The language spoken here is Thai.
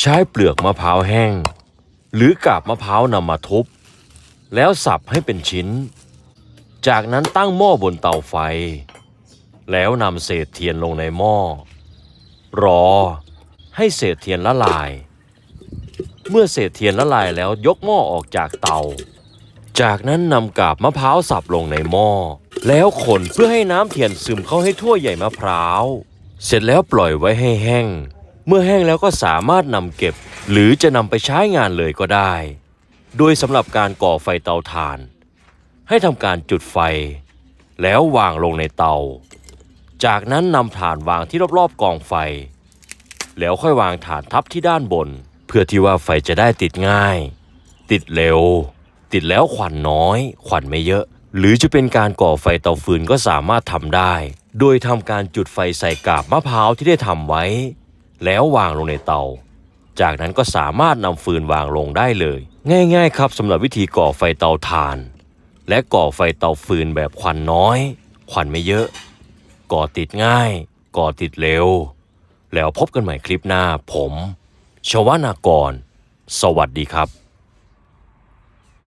ใช้เปลือกมะพร้าวแห้ง หรือกาบมะพร้าวนำมาทุบ แล้วสับให้เป็นชิ้น จากนั้นตั้งหม้อบนเตาไฟ แล้วนำเศษเทียนลงในหม้อ รอให้เศษเทียนละลาย เมื่อเศษเทียนละลายแล้วยกหม้อออกจากเตา จากนั้นนำกาบมะพร้าวสับลงในหม้อ แล้วคนเพื่อให้น้ำเทียนซึมเข้าให้ทั่วใหญ่มะพร้าว เสร็จแล้วปล่อยไว้ให้แห้ง เมื่อแห้งแล้วก็สามารถนำเก็บ หรือจะนำไปใช้งานเลยก็ได้ โดยสำหรับการก่อไฟเตาถ่าน ให้ทำการจุดไฟ แล้ววางลงในเตา จากนั้นนำถ่านวางที่รอบๆกองไฟ แล้วค่อยวางถ่านทับที่ด้านบน เพื่อที่ว่าไฟจะได้ติดง่าย ติดเร็ว ติดแล้วควันน้อยควันไม่เยอะ หรือจะเป็นการก่อไฟเตาฟืนก็สามารถทำได้ โดยทำการจุดไฟใส่กาบมะพร้าวที่ได้ทำไว้ แล้ววางลงในเตา จากนั้นก็สามารถนำฟืนวางลงได้เลย ง่าย ๆ ครับสำหรับวิธีก่อไฟเตาถ่าน และก่อไฟเตาฟืนแบบควันน้อย ควันไม่เยอะ ก่อติดง่าย ก่อติดเร็ว แล้วพบกันใหม่คลิปหน้าผม ชวนากร สวัสดีครับ